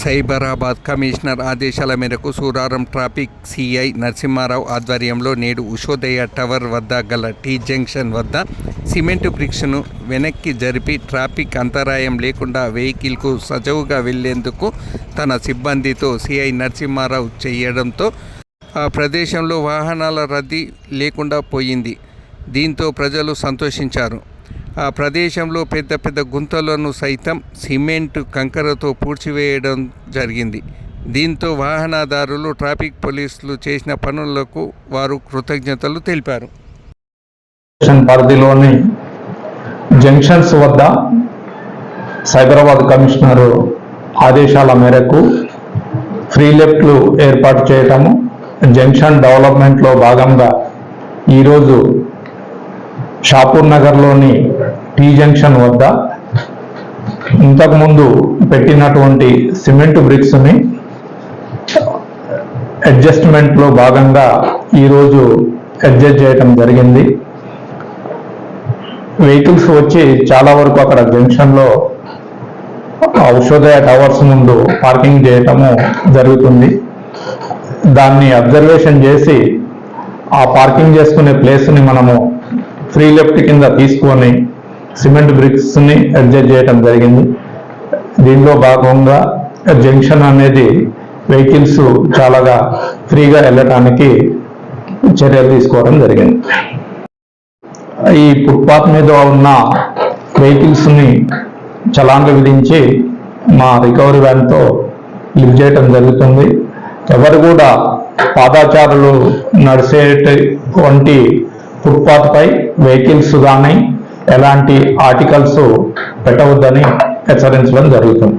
Cyberabad commissioner ఆదేశాల మేరకు Suraram traffic CI Narasimha Rao ఆధ్వర్యంలో నేడు ఉషోదయ టవర్ వద్ద గల టీ జంక్షన్ వద్ద సిమెంట్ బ్రిక్స్ను వెనక్కి జరిపి ట్రాఫిక్ అంతరాయం లేకుండా వెహికల్కు సజవుగా వెళ్ళేందుకు తన సిబ్బందితో సిఐ నరసింహారావు చేయడంతో ఆ ప్రదేశంలో వాహనాల రద్దీ లేకుండా పోయింది. దీంతో ప్రజలు సంతోషించారు. ప్రదేశంలో పెద్ద పెద్ద గుంతలను సైతం సిమెంట్ కంకరతో పూడ్చివేయడం జరిగింది. దీంతో వాహనదారులు ట్రాఫిక్ పోలీసులు చేసిన పనులకు వారు కృతజ్ఞతలు తెలిపారు. పరిధిలోని జంక్షన్స్ వద్ద సైబరాబాద్ కమిషనర్ ఆదేశాల మేరకు ఫ్రీ లెఫ్ట్లు ఏర్పాటు చేయటము జంక్షన్ డెవలప్మెంట్లో భాగంగా ఈరోజు షాపూర్ నగర్లోని టీ జంక్షన్ వద్ద ఇంతకుముందు పెట్టినటువంటి సిమెంట్ బ్రిక్స్ని అడ్జస్ట్మెంట్లో భాగంగా ఈరోజు అడ్జస్ట్ చేయటం జరిగింది. వెహికల్స్ వచ్చి చాలా వరకు అక్కడ జంక్షన్లో ఔషోదయ ఔషధయ టవర్స్ ముందు పార్కింగ్ చేయటము జరుగుతుంది. దాన్ని అబ్జర్వేషన్ చేసి ఆ పార్కింగ్ చేసుకునే ప్లేస్ని మనము ఫ్రీ లెఫ్ట్ కింద తీసుకొని సిమెంట్ బ్రిక్స్ని అడ్జస్ట్ చేయటం జరిగింది. దీనిలో భాగంగా జంక్షన్ అనేది వెహికల్స్ చాలాగా ఫ్రీగా వెళ్ళటానికి చర్యలు తీసుకోవడం జరిగింది. ఈ ఫుట్పాత్ మీద ఉన్న వెహికల్స్ని చలాన్లు విధించి మా రికవరీ వ్యాన్తో లిఫ్ట్ చేయటం జరుగుతుంది. ఎవరు కూడా పాదాచారులు నడిచేటువంటి ఫుట్పాత్ పై వెహికల్స్ కానీ ఎలాంటి ఆర్టికల్స్ పెట్టవద్దని హెచ్చరించడం జరుగుతుంది.